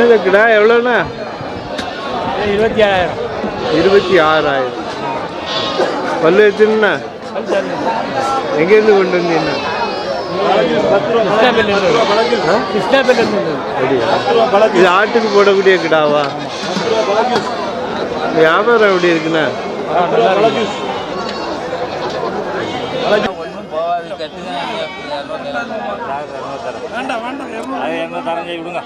என்ன கிடா எவ்வளோண்ணா? இருபத்தி ஏழாயிரம் இருபத்தி ஆறாயிரம். பல்லு எத்தனைண்ணா? எங்கேருந்து கொண்டு வந்தீங்கண்ணா இது ஆட்டுக்கு போடக்கூடிய கிடாவா? வியாபாரம் எப்படி இருக்குண்ணா? வேண்டாம் வேண்டாம் இரநூறு தரஞ்சு விடுங்க.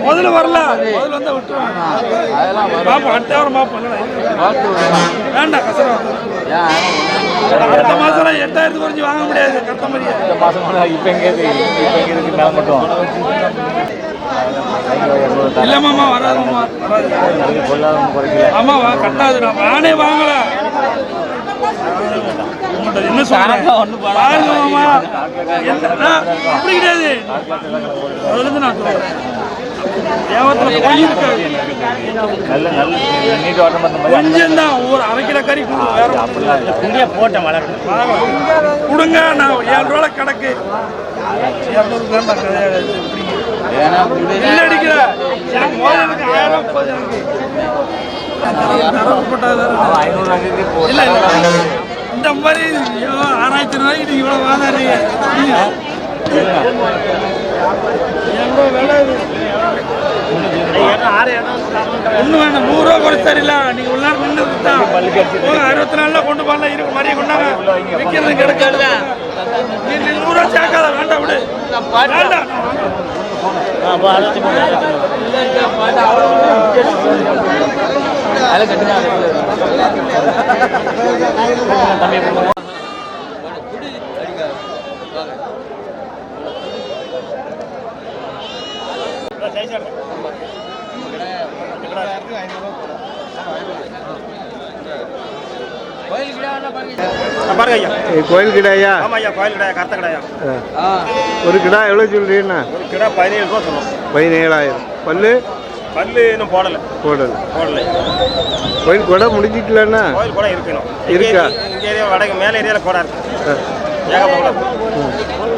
முதல்ல வரல. முதல்ல வந்தா விட்டுருவாங்க பாப்பா அடுத்த வாரம் பாப்போம் வேண்டாம் கசரம் அடுத்த மாசம் எட்டாயிரத்து குறைஞ்சி வாங்க முடியாது கத்த மாதிரியே இந்த மாதம் இப்போ எங்கே இப்போ எங்கே இருக்கு? மேலே மட்டும். இல்ல மாமா வராது பொருளாதாரம் குறைக்கல ஆமா வா கட்டாது நான் நானே வாங்கல. உங்கள்ட்ட என்ன சொல்றேன் பாருங்க மாமா அப்படி கிடையாது நான் சொல்றேன் இருக்காது கொஞ்சம் தான் ஒவ்வொரு அரை கறி கொடுங்க வேற போட்டேன் வளர்க்கு கொடுங்க நான் ஏழு ரூபாய் கிடக்கு இரநூறு கிடையாது எனக்கு ஆயிரம் எனக்கு தரவு போட்டாதான் இந்த மாதிரி ஐயோ, ஆறாயிரத்தி ரூபாய்க்கு நீங்க இவ்வளவு வாங்காதீங்க எவ்வளோ ஒண்ணு வேண்டாம் நூறு ரூபா குறைச்சு தரல நீங்க உள்ள நின்று தான் அறுபத்தி நாலுல கொண்டு போகல இருக்கு மாதிரி கொண்டாங்க விற்கிறது கிடைக்காது நீ நூறு ரூபா சேர்க்காத வேண்டாம் விடு வேண்டாம் பாருங்க ஐயா இது கோயில் கிடாயா ஆமா ஐயா கோயில் கடையா. ஒரு கிடா எவ்வளோ சொல்றீங்கண்ணா ஒரு கிலோ பதினேழு ரூபா சொல்லுவோம். பதினேழாயிரம். பல்லு? பல்லு இன்னும் போடல. போடல. போடல. கோயில் கொடை முடிஞ்சிக்கலண்ணா கோயில் கூட இருக்கணும். இருக்கா? இங்க ஏரியா வடக்கு மேல ஏரியால கூட இருக்கு.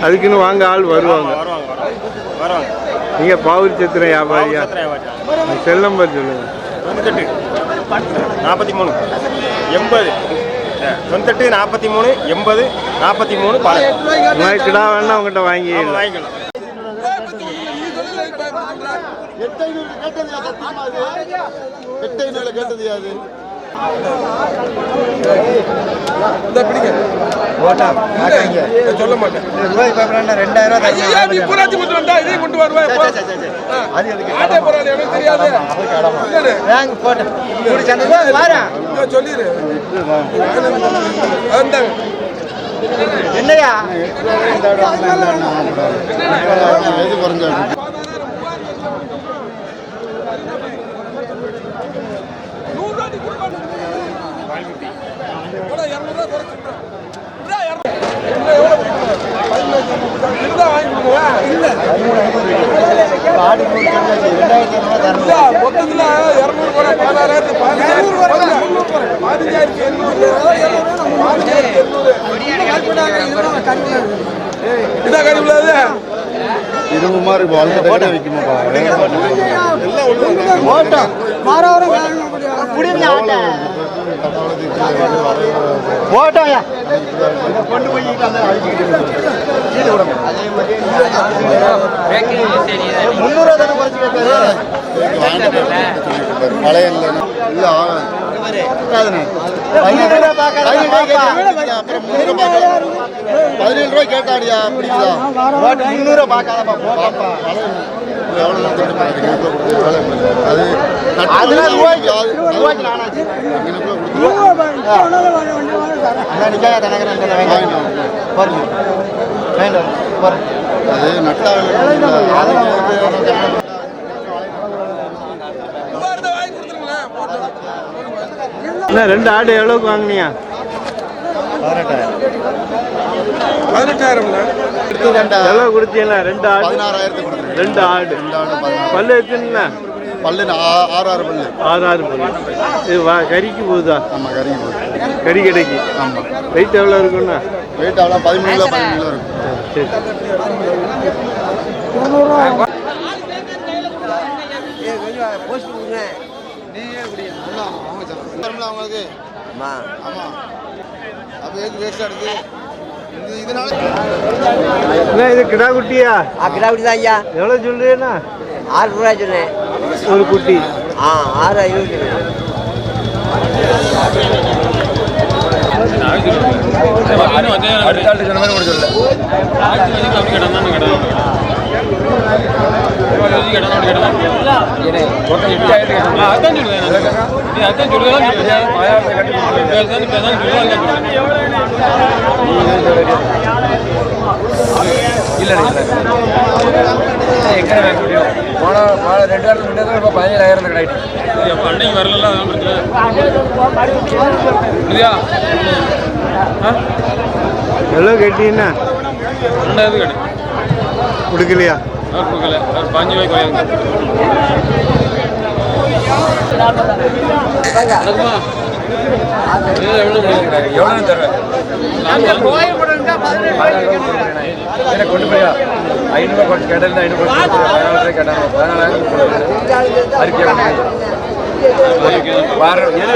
அதுக்குன்னு வாங்க ஆள் வருவாங்க. வருவாங்க வருவாங்க. நீங்கள் பாவூர் சத்திரம் வியாபாரியா. செல் நம்பர் சொல்லுங்கள் தொண்ணூத்தெட்டு. நாற்பத்தி மூணு எண்பது தொண்ணூத்தெட்டு நாற்பத்தி மூணு எண்பது நாற்பத்தி மூணு கிடா வேணா உங்கள்கிட்ட வாங்கி ஆமா, வாங்கிக்கலாம் சொல்ல மாட்டேன் நீ பூராத்தி கொண்டு வந்தா இதையும் கொண்டு வருவேன் ஆட்டே போறாது எனக்கு தெரியாது இல்ல, சொல்லிடு வந்தாங்க மொத்தத்துல இருநூறு கூட பதினாறாயிரத்து பதினஞ்சாயிரத்தி எண்ணூறு பதினஞ்சாயிரத்தி எண்ணூறு இதான் கறி உள்ளது இரும்பு மாதிரி இப்போ அந்த டேட்டா வைக்குமாப்பா பழைய இல்லை பதினேழு ரூபாய் கேட்டாடியா பிடிக்குதா முந்நூறு பார்க்காதப்பா போப்பா பாருங்க. அது அதெல்லாம் ரூபாய்க்கு ரூபாய்க்கு நானாச்சு அது நட்டா கொடுத்துருங்களேன் என்ன ரெண்டு ஆடு எவ்வளோக்கு வாங்கினியா பதினெட்டாயிரம். பதினெட்டாயிரம்ல எவ்வளோ கொடுத்தீங்களா ரெண்டு ஆடு. பதினாறாயிரத்துக்கு ரெண்டு ஆடு. பல்லு எத்தனை பல்லு ஆறு ஆறு பல்லு. ஆறு ஆறு பல்லு. இது வா கறிக்கு போகுதா? ஆமாம் கறி போகுது. கறி கிடைக்கு. ஆமாம் வெயிட் எவ்வளோ இருக்குண்ணா வெயிட் அவ்வளோ பதிமூணு கிலோ பதிமூணு கிலோ இருக்கும் அவங்களுக்கு ஆமாம் அப்போ எதுக்கு இது இதனால என்ன இது கிடா குட்டியா? கிடாக்குடி தான் ஐயா. எவ்வளோ சொல்றீங்கண்ணா? ஆறு ரூபாய் சொன்னேன். ஒரு குட்டி. ஆ ஆறு ஐநூறு அடுத்த ஆளுக்கு சொன்ன மாதிரி கூட சொல்லல இல்ல எங்க வாங்க முடியும் போன போன ரெண்டு வாரத்துக்கு முன்னாடி இப்போ பதினேழாயிரம் கிடையாது அன்னைக்கு வரல அதான் பிரச்சனை இல்லையா எவ்வளோ கேட்டீங்கன்னா? ரெண்டாவது கடை கொண்டு போயா? ஐநூறுபா கொண்டு கேட்டது ஐநூறு பதினாலு கேட்டாங்க பதினாலாயிரம் அறிக்கை வாரம் எது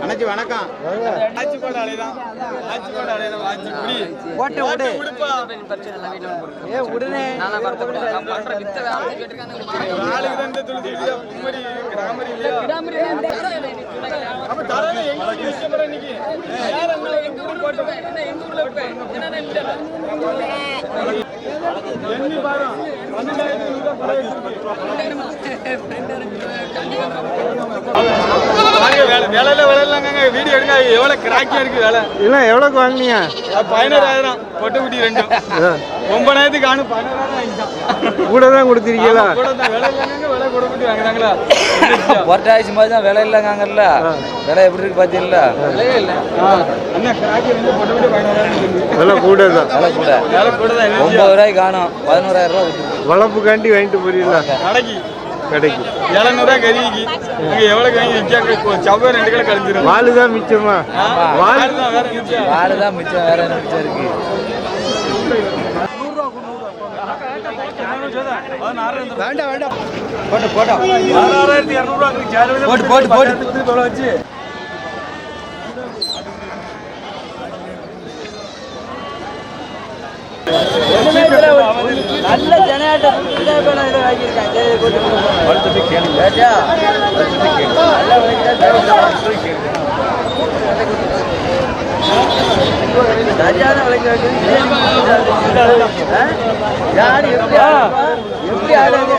அண்ணாச்சி வணக்கம். ஓட்டு விடு. ஏ உடனே. வேலையில வேலை இல்லைங்க வீடியோ எடுங்க எவ்வளவு கிராக்கியா இருக்கு வேலை இல்லை எவ்வளோக்கு வாங்கினீங்க? பதினோராயிரம் பொட்டு குட்டி ரெண்டும் ஒன்பதாயிரத்துக்கு ஆணும் பதினோராயிரம் கூட தான் கொடுத்துருக்கீங்களா? கூட தான். வேலை இல்லைங்க. வாங்குறாங்களா பொட்டாசி மாதிரி தான் விலை இல்லைங்காங்கல்ல விலை எப்படி இருக்கு பார்த்தீங்களா விலை கூட. தான் விலை கூட. வேலை கூட தான் ஒன்பது ரூபாய்க்கு காணும். பதினோராயிரம் ரூபா கொடுத்துருக்கு வளர்ப்புக்காண்டி வாங்கிட்டு போறீங்களா? கடைக்கு. கடைக்கு. எழுநூறுவா கறிக்கு. அங்க எவ்வளவு வாங்கி விற்காங்க செவ்வாய் ரெண்டு கிலோ கழிஞ்சிரும். வாலு தான் மிச்சமா வால் தான் வேற மிச்சம் தான் மிச்சம் வேற மிச்சம் இருக்கு? வேண்டாம் வேண்டாம். போட்டு போட்டா. ஆறாயிரத்தி இரநூறுவா போட்டு போட்டு போட்டு. வச்சு. நல்ல இதை சரியான? யாரு எப்படி? எப்படி ஆடுது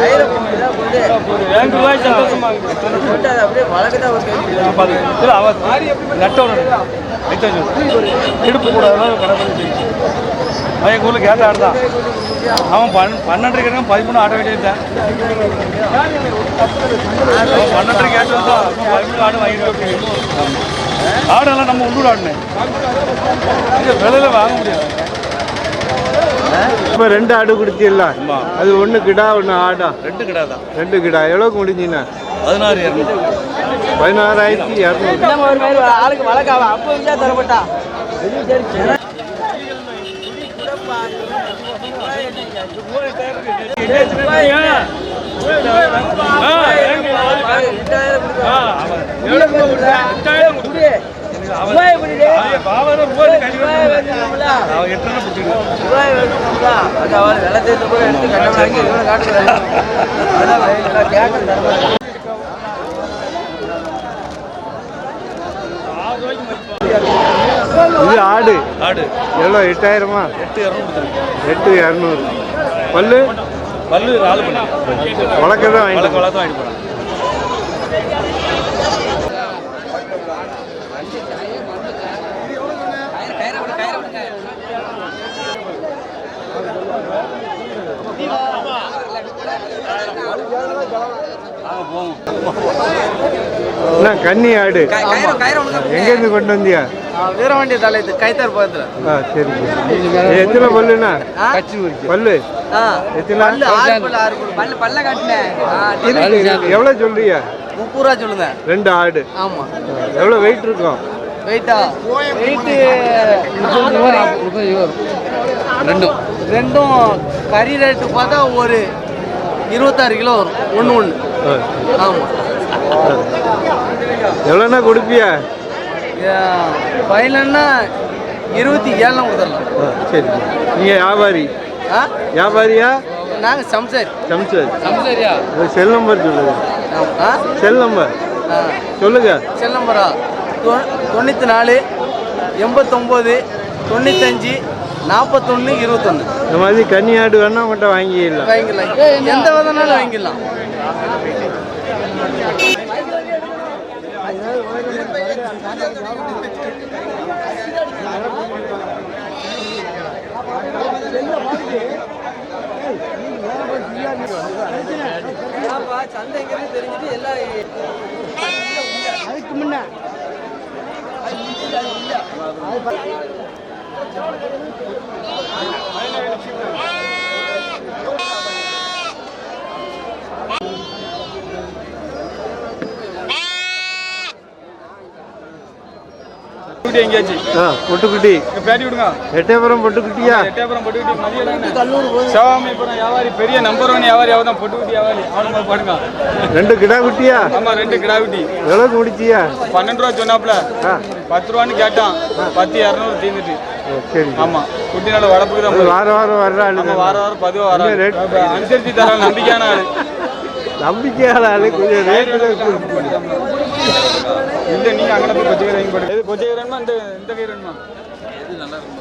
ஆயிரம் ரெண்டு ரூபாய் சந்தோஷமா அப்படியே வழக்குதான் ஒரு கேள்வி. இடுப்பு கூட அவன் எங்கள் ஊரில் கேட்ட ஆடுதான் அவன் பன் பன்னெண்டு இருக்கான் பதிமூணு ஆட வேண்டியிருந்தேன் பன்னெண்டு கேட்டு வந்தான் பதிமூணு ஆடு வாங்கிட்டு ஆடெல்லாம் நம்ம உள்ளூர் ஆடுனேன் இங்க விலையில வாங்க முடியாது. இப்போ ரெண்டு ஆடு கொடுத்தீங்களா அது ஒன்று கிடா ஒன்று ஆடா. ரெண்டு கடை தான். ரெண்டு கிடா. எவ்வளோக்கு முடிஞ்சுண்ணா பதினாறு இரநூறு. பதினாறாயிரத்தி இரநூறு. ஆளுக்கு வழக்காவா? அப்போ விஜயா தரப்பட்டா? பிடிச்சிருக்கு இது ஆடு. ஆடு. எவ்வளோ எட்டாயிரமா? எட்டு இரநூறு எட்டு இரநூறு. பல்லு? பல்லு நாலு பண்ணி வழக்க தான் வழக்கு வாங்கிட்டு வளர்த்து வாங்கிட்டு என்ன கன்னி ஆடு. எங்கேருந்து கொண்டு வந்தியா? வீரவண்டி தலைத்து கைத்தார் பக்கத்துல ஆ சரி சரி. எத்தனை பல்லுண்ணா? பல்லு? எவ்வளோ சொல்றியா? முப்பது ரூபா சொல்லுங்க. ரெண்டு ஆடு. ஆமா. எவ்வளோ வெயிட் இருக்கும்? வெயிட்டா வெயிட்டு ரெண்டும். ரெண்டும் கறி ரேட்டு பார்த்தா ஒரு இருபத்தாறு கிலோ வரும். ஒன்று ஒன்று. ஆமாம் எவ்வளோண்ணா கொடுப்பியா? ஃபைனல்னா இருபத்தி ஏழுலாம் கொடுத்துடலாம். சரி நீங்கள் வியாபாரி. ஆ? வியாபாரியா? நாங்கள் சம்சாரி. சம்சர். சம்சாரியா? செல் நம்பர் சொல்லுங்க. ஆ? Cell number. ஆ. சொல்லுங்க. செல் நம்பரா? தொண்ணூற்றி நாலு எண்பத்தொம்போது தொண்ணூத்தஞ்சு நாற்பத்தொன்று இருபத்தொன்று இந்த மாதிரி கன்னி ஆடு வேணா உங்கள்கிட்ட வாங்கிடலாம். வாங்கிடலாம். எந்த விதனாலும் வாங்கிடலாம். சந்தைங்கிறது தெரிஞ்சுட்டு எல்லாம் அதுக்கு முன்ன. பொட்டுக்குட்டி. பேட்டி விடுங்க. எட்டயபுரம் பொட்டுக்குட்டியா? எட்டயபுரம் பொட்டுக்குட்டி மதியம் சிவகாமிபுரம் வியாபாரி பெரிய நம்பர் ஒன் வியாபாரி அவர் தான் பொட்டுக்குட்டி வியாபாரி. அவனுக்கு பாடுங்க ரெண்டு கிடா குட்டியா? ஆமா ரெண்டு கிடாவிட்டி எவ்வளோக்கு முடிச்சியா? பன்னெண்டு ரூபா சொன்னாப்ல பத்து ரூபான்னு கேட்டான். பத்து இரநூறு தீர்ந்துட்டு சரி ஆமா. குட்டினால வளர்ப்புக்கு போகுது. வாரம் வாரம் வர்ற ஆளு ஆமா தானே. வாரம் வாரம் பதிவா வர என்ன rate? அனுசரிச்சு தர நம்பிக்கையான ஆளு. நம்பிக்கையான ஆளு. கொஞ்சம் ரேட்டு இல்ல நீங்க அங்கே போய் கொச்சை வாங்கி போடு. எது கொச்சை வேணுமா இந்த இந்த கை வேணுமா எது நல்லா இருக்கும்